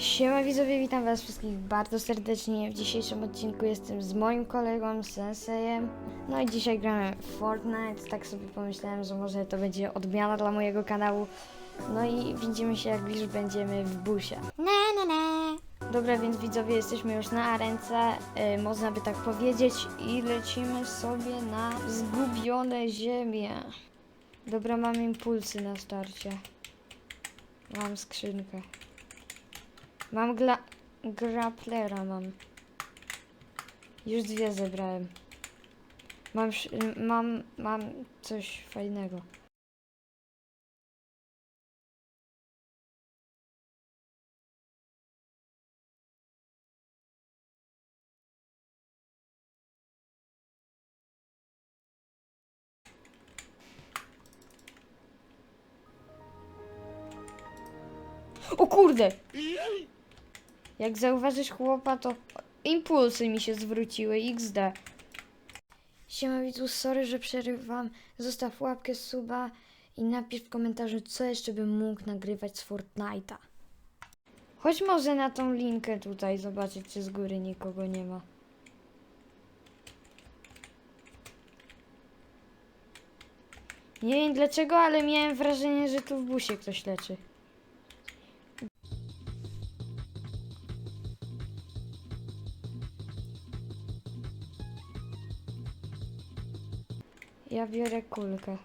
Siema widzowie, witam was wszystkich bardzo serdecznie. W dzisiejszym odcinku jestem z moim kolegą Sensejem. No i dzisiaj gramy w Fortnite. Tak sobie pomyślałem, że może to będzie odmiana dla mojego kanału. No i widzimy się jak już będziemy w busie. Na na na. Dobra, więc widzowie, jesteśmy już na arence, y, można by tak powiedzieć, i lecimy sobie na zgubione ziemie. Dobra, mam impulsy na starcie. Mam skrzynkę. Mam gla... graplera mam. Już dwie zebrałem. Mam, mam, mam coś fajnego. O kurde! Jak zauważysz chłopa, to impulsy mi się zwróciły, XD. Siema widzu, sorry, że przerywam. Zostaw łapkę, suba i napisz w komentarzu, co jeszcze bym mógł nagrywać z Fortnite'a. Chodź może na tą linkę tutaj zobaczyć, czy z góry nikogo nie ma. Nie wiem dlaczego, ale miałem wrażenie, że tu w busie ktoś leczy. Ja biorę kulkę.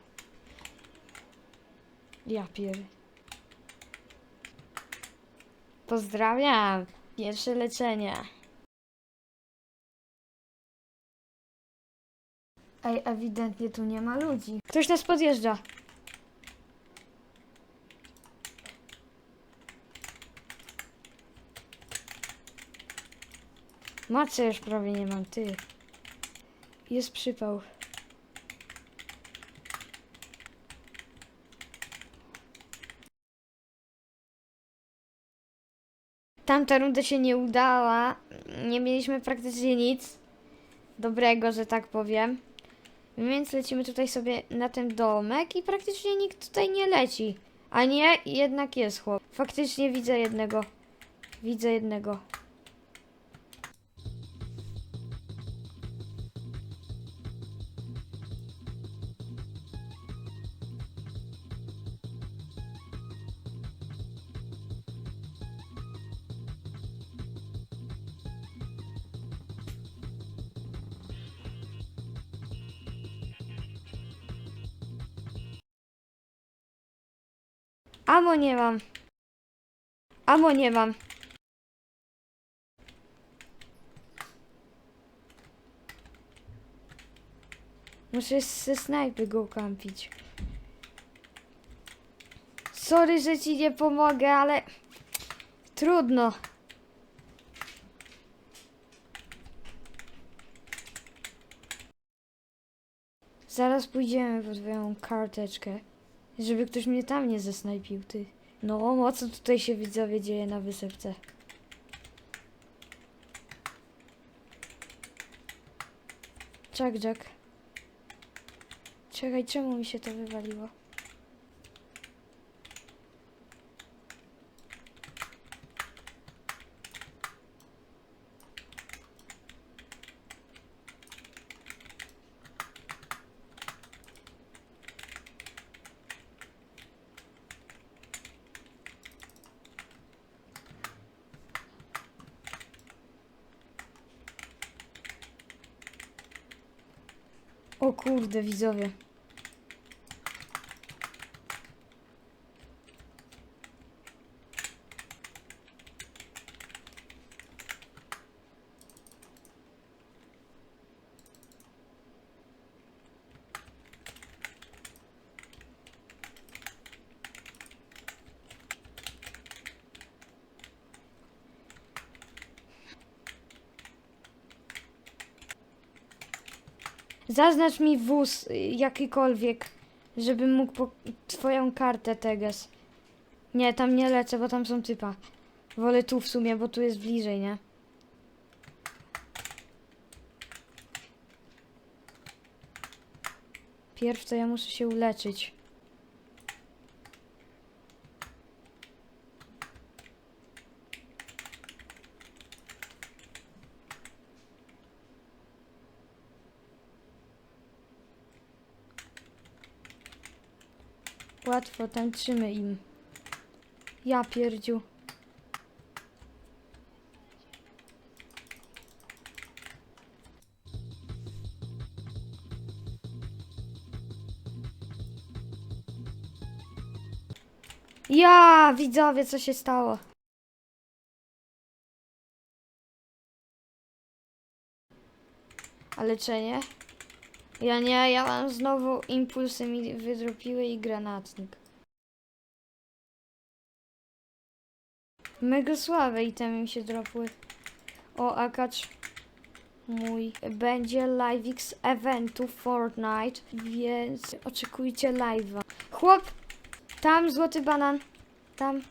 Ja pier... Pozdrawiam! Pierwsze leczenie. Ej, ewidentnie tu nie ma ludzi. Ktoś nas podjeżdża. Macy już prawie nie mam, ty. Jest przypał. Tamta runda się nie udała. Nie mieliśmy praktycznie nic dobrego, że tak powiem. Więc lecimy tutaj sobie na ten domek i praktycznie nikt tutaj nie leci. A nie, jednak jest chłop. Faktycznie widzę jednego. Widzę jednego. Amo nie mam. Amo nie mam. Muszę ze snajpy go kampić. Sorry, że ci nie pomogę, ale trudno. Zaraz pójdziemy po twoją karteczkę. Żeby ktoś mnie tam nie zesnajpił, ty. No, o co tutaj się widzowie dzieje na wysepce? Jack, Jack. Czekaj, czemu mi się to wywaliło? O kurde, widzowie. Zaznacz mi wóz y, jakikolwiek, żebym mógł po twoją kartę teges. Nie, tam nie lecę, bo tam są typa. Wolę tu w sumie, bo tu jest bliżej, nie? Pierw to ja muszę się uleczyć. Łatwo, tańczymy im. Ja pierdziu. Ja, widzowie, co się stało? A leczenie? Ja nie, ja mam znowu impulsy mi wydropiły i granatnik. Mega słabe itemy mi się dropły. O, akacz mój. Będzie LiveX eventu Fortnite, więc oczekujcie live'a. Chłop! Tam złoty banan. Tam.